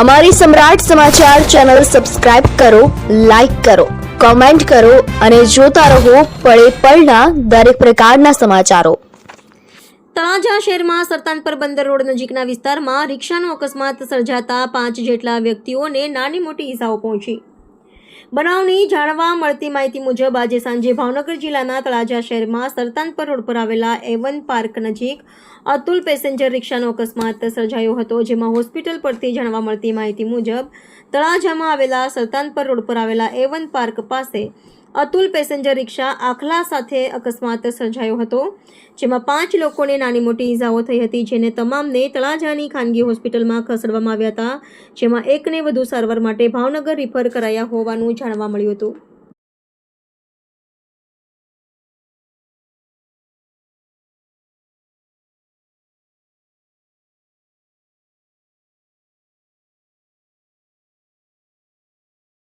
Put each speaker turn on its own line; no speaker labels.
અમારી Samrat Samachar channel subscribe કરો, like કરો, કોમેન્ટ કરો અને જોતા રહો પળે પળના દરેક પ્રકારના સમાચારો.
તળાજા શહેરમાં સરતાનપર બંદર રોડ નજીકના વિસ્તારમાં રિક્ષાનો અકસ્માત સર્જાતા પાંચ જેટલા વ્યક્તિઓને નાની મોટી ઈજાઓ પહોંચી. બનાવની જાણવા મળતી માહિતી મુજબ, આજે સાંજે ભાવનગર જિલ્લાના તળાજા શહેરમાં સરતાનપર રોડ પર આવેલા એવન પાર્ક નજીક અતુલ પેસેન્જર રિક્ષાનો અકસ્માત સર્જાયો હતો, જેમાં હોસ્પિટલ પરથી જાણવા મળતી માહિતી મુજબ, તળાજામાં આવેલા સરતાનપર રોડ પર આવેલા એવન પાર્ક પાસે અતુલ પેસેન્જર રિક્ષા આખલા સાથે અકસ્માત સર્જાયો હતો, જેમાં પાંચ લોકોને નાની મોટી ઇજાઓ થઈ હતી, જેને તમામને તળાજાની ખાનગી હોસ્પિટલમાં ખસેડવામાં આવ્યા હતા, જેમાં એકને વધુ સારવાર માટે ભાવનગર રિફર કરાયા હોવાનું જાણવા મળ્યું હતું.